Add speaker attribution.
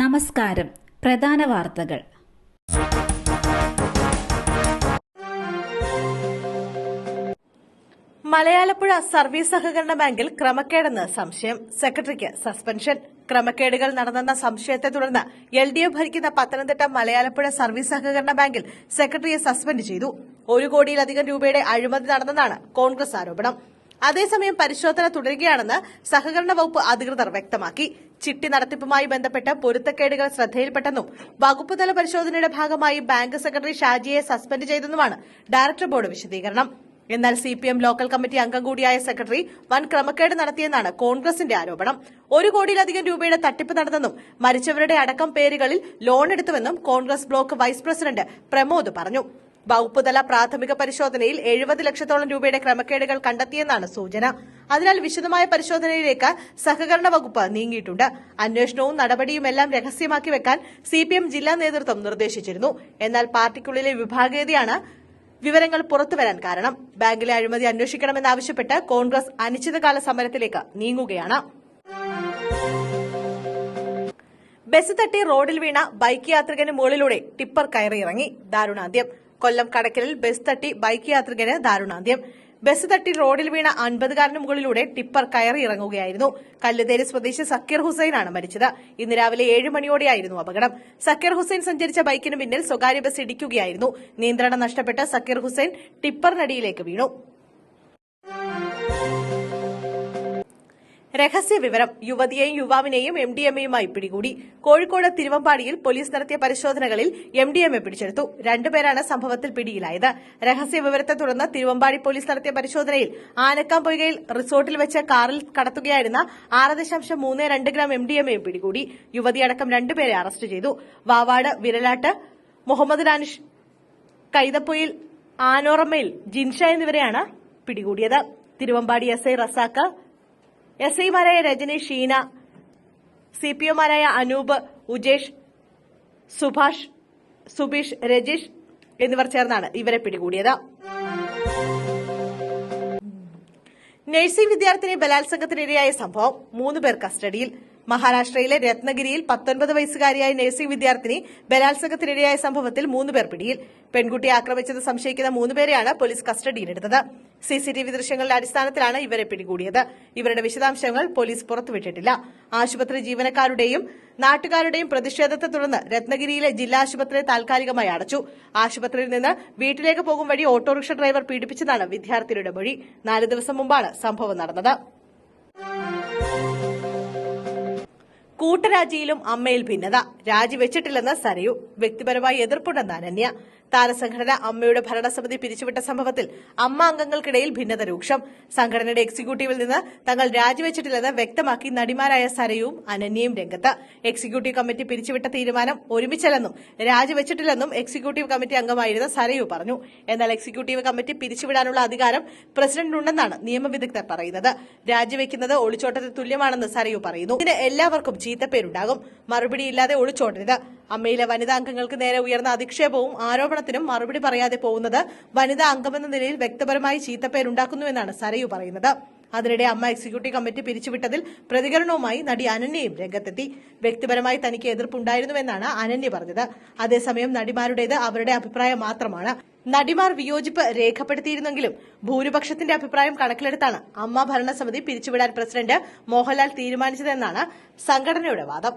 Speaker 1: നമസ്കാരം. പ്രധാന വാർത്തകൾ.
Speaker 2: മലയാളപ്പുഴ സർവീസ് സഹകരണ ബാങ്കിൽ ക്രമക്കേടെന്ന് സംശയം. സെക്രട്ടറിക്ക് സസ്പെൻഷൻ. ക്രമക്കേടുകൾ നടന്നെന്ന സംശയത്തെ തുടർന്ന് എൽ ഡി എഫ് ഭരിക്കുന്ന പത്തനംതിട്ട മലയാളപ്പുഴ സർവീസ് സഹകരണ ബാങ്കിൽ സെക്രട്ടറിയെ സസ്പെൻഡ് ചെയ്തു. ഒരു കോടിയിലധികം രൂപയുടെ അഴിമതി നടന്നെന്നാണ് കോൺഗ്രസ് ആരോപണം. അതേസമയം പരിശോധന തുടരുകയാണെന്ന് സഹകരണ വകുപ്പ് അധികൃതർ വ്യക്തമാക്കി. ചിട്ടി നടത്തിപ്പുമായി ബന്ധപ്പെട്ട് പൊരുത്തക്കേടുകൾ ശ്രദ്ധയിൽപ്പെട്ടെന്നും വകുപ്പ് തല പരിശോധനയുടെ ഭാഗമായി ബാങ്ക് സെക്രട്ടറി ഷാജിയെ സസ്പെൻഡ് ചെയ്തെന്നുമാണ് ഡയറക്ടർ ബോർഡ് വിശദീകരണം. എന്നാൽ C P M local committee അംഗം കൂടിയായ സെക്രട്ടറി വൻ ക്രമക്കേട് നടത്തിയെന്നാണ് കോൺഗ്രസിന്റെ ആരോപണം. ഒരു കോടിയിലധികം രൂപയുടെ തട്ടിപ്പ് നടന്നെന്നും മരിച്ചവരുടെ അടക്കം പേരുകളിൽ loan എടുത്തുവെന്നും Congress block vice president Pramod പറഞ്ഞു. വകുപ്പുതല പ്രാഥമിക പരിശോധനയിൽ എഴുപത് ലക്ഷത്തോളം രൂപയുടെ ക്രമക്കേടുകൾ കണ്ടെത്തിയെന്നാണ് സൂചന. അതിനാൽ വിശദമായ പരിശോധനയിലേക്ക് സഹകരണ വകുപ്പ് നീങ്ങിയിട്ടുണ്ട്. അന്വേഷണവും നടപടിയുമെല്ലാം രഹസ്യമാക്കി വെക്കാൻ സിപിഎം ജില്ലാ നേതൃത്വം നിർദ്ദേശിച്ചിരുന്നു. എന്നാൽ പാർട്ടിക്കുള്ളിലെ വിഭാഗീയതയാണ് വിവരങ്ങൾ പുറത്തുവരാൻ കാരണം. ബാങ്കിലെ അഴിമതി അന്വേഷിക്കണമെന്നാവശ്യപ്പെട്ട് കോൺഗ്രസ് അനിശ്ചിതകാല സമരത്തിലേക്ക് നീങ്ങുകയാണ്. ബസ് തട്ടി റോഡിൽ വീണ ബൈക്ക് യാത്രികന് മുകളിലൂടെ ടിപ്പർ കയറിയിറങ്ങി. ദാരുണാന്ത്യം. കൊല്ലം കടക്കലിൽ ബസ് തട്ടി ബൈക്ക് യാത്രികന് ദാരുണാന്ത്യം. ബസ് തട്ടി റോഡിൽ വീണ അൻപതുകാരന് മുകളിലൂടെ ടിപ്പർ കയറി ഇറങ്ങുകയായിരുന്നു. കല്ലുതേരി സ്വദേശി സക്കീർ ഹുസൈനാണ് മരിച്ചത്. ഇന്ന് രാവിലെ ഏഴ് മണിയോടെയായിരുന്നു അപകടം. സക്കീർ ഹുസൈൻ സഞ്ചരിച്ച ബൈക്കിന് പിന്നിൽ സ്വകാര്യ ബസ് ഇടിക്കുകയായിരുന്നു. നിയന്ത്രണം നഷ്ടപ്പെട്ട് സക്കീർ ഹുസൈൻ ടിപ്പറിനടിയിലേക്ക് വീണു. രഹസ്യ വിവരം യുവതിയെയും യുവാവിനെയും എം ഡി എമ്മയുമായി പിടികൂടി. കോഴിക്കോട് തിരുവമ്പാടിയിൽ പോലീസ് നടത്തിയ പരിശോധനകളിൽ എം ഡി എം എ പിടിച്ചെടുത്തു. രണ്ടുപേരാണ് സംഭവത്തിൽ പിടിയിലായത്. രഹസ്യ വിവരത്തെ തുടർന്ന് തിരുവമ്പാടി പോലീസ് നടത്തിയ പരിശോധനയിൽ ആനക്കാംപൊയ്കയിൽ റിസോർട്ടിൽ വെച്ച് കാറിൽ കടത്തുകയായിരുന്ന ആറ് ദശാംശം മൂന്ന് രണ്ട് ഗ്രാം എം ഡി എം എയും പിടികൂടി. യുവതിയടക്കം രണ്ടുപേരെ അറസ്റ്റ് ചെയ്തു. വാവാട് വിരലാട്ട് മുഹമ്മദ് റാനിഷ് കൈതപ്പൊയിൽ ആനോറമ്മയിൽ ജിൻഷ എന്നിവരെയാണ് പിടികൂടിയത്. Thiruvambadi S I Razak S ഐമാരായ രജനി ഷീന സി പി ഒമാരായ അനൂപ് ഉജേഷ് സുഭാഷ് സുബീഷ് രജീഷ് എന്നിവർ ചേർന്നാണ് ഇവരെ പിടികൂടിയത്. നഴ്സിംഗ് വിദ്യാർത്ഥിനി ബലാത്സംഗത്തിനിരയായ സംഭവം മൂന്ന് പേർ കസ്റ്റഡിയിൽ. മഹാരാഷ്ട്രയിലെ രത്നഗിരിയിൽ പത്തൊൻപത് വയസ്സുകാരിയായ നഴ്സിംഗ് വിദ്യാർത്ഥിനി ബലാത്സംഗത്തിനിരയായ സംഭവത്തിൽ മൂന്ന് പേർ പിടിയിൽ. പെൺകുട്ടിയെ ആക്രമിച്ചത് സംശയിക്കുന്ന മൂന്നുപേരെയാണ് പോലീസ് കസ്റ്റഡിയിലെടുത്തത്. സിസിടിവി ദൃശ്യങ്ങളുടെ അടിസ്ഥാനത്തിലാണ് ഇവരെ പിടികൂടിയത്. ഇവരുടെ വിശദാംശങ്ങൾ പോലീസ് പുറത്തുവിട്ടിട്ടില്ല. ആശുപത്രി ജീവനക്കാരുടെയും നാട്ടുകാരുടെയും പ്രതിഷേധത്തെ തുടർന്ന് രത്നഗിരിയിലെ ജില്ലാ ആശുപത്രി താൽക്കാലികമായി അടച്ചു. ആശുപത്രിയിൽ നിന്ന് വീട്ടിലേക്ക് പോകും വഴി ഓട്ടോറിക്ഷ ഡ്രൈവർ പീഡിപ്പിച്ചതാണ് വിദ്യാർത്ഥിയുടെ മൊഴി. നാല് ദിവസം മുമ്പാണ് സംഭവം നടന്നത്. കൂട്ടരാജിയിലും അമ്മയിൽ ഭിന്നത. രാജിവെച്ചിട്ടില്ലെന്ന് സരയു. വ്യക്തിപരമായി എതിർപ്പുണ്ടെന്ന് അനന്യ. താരസംഘടന അമ്മയുടെ ഭരണസമിതി പിരിച്ചുവിട്ട സംഭവത്തിൽ അമ്മ അംഗങ്ങൾക്കിടയിൽ ഭിന്നത രൂക്ഷം. സംഘടനയുടെ എക്സിക്യൂട്ടീവിൽ നിന്ന് തങ്ങൾ രാജിവെച്ചിട്ടില്ലെന്ന് വ്യക്തമാക്കി നടിമാരായ സരയും അനന്യയും രംഗത്ത്. എക്സിക്യൂട്ടീവ് കമ്മിറ്റി പിരിച്ചുവിട്ട തീരുമാനം ഒരുമിച്ചല്ലെന്നും രാജിവെച്ചിട്ടില്ലെന്നും എക്സിക്യൂട്ടീവ് കമ്മിറ്റി അംഗമായിരുന്ന സരയു പറഞ്ഞു. എന്നാൽ എക്സിക്യൂട്ടീവ് കമ്മിറ്റി പിരിച്ചുവിടാനുള്ള അധികാരം പ്രസിഡന്റിനുണ്ടെന്നാണ് നിയമവിദഗ്ധർ പറയുന്നത്. രാജിവെക്കുന്നത് ഒളിച്ചോട്ടത്തിന് തുല്യമാണെന്ന് സരയു പറയുന്നു. ഇതിന് എല്ലാവർക്കും ചീത്തപ്പേരുണ്ടാകും. മറുപടിയില്ലാതെ ഒളിച്ചോട്ടരുത്. അമ്മയിലെ വനിതാ അംഗങ്ങൾക്ക് നേരെ ഉയർന്ന അധിക്ഷേപവും ആരോപണത്തിനും മറുപടി പറയാതെ പോകുന്നത് വനിതാ അംഗമെന്ന നിലയിൽ വ്യക്തപരമായി ചീത്തപ്പേരുണ്ടാക്കുന്നുവെന്നാണ് സരയു പറയുന്നത്. അതിനിടെ അമ്മ എക്സിക്യൂട്ടീവ് കമ്മിറ്റി പിരിച്ചുവിട്ടതിൽ പ്രതികരണവുമായി നടി അനന്യയും രംഗത്തെത്തി. വ്യക്തിപരമായി തനിക്ക് എതിർപ്പുണ്ടായിരുന്നുവെന്നാണ് അനന്യ പറഞ്ഞത്. അതേസമയം നടിമാരുടേത് അവരുടെ അഭിപ്രായം മാത്രമാണ്. നടിമാർ വിയോജിപ്പ് രേഖപ്പെടുത്തിയിരുന്നെങ്കിലും ഭൂരിപക്ഷത്തിന്റെ അഭിപ്രായം കണക്കിലെടുത്താണ് അമ്മ ഭരണസമിതി പിരിച്ചുവിടാൻ പ്രസിഡന്റ് മോഹൻലാൽ തീരുമാനിച്ചതെന്നാണ് സംഘടനയുടെ വാദം.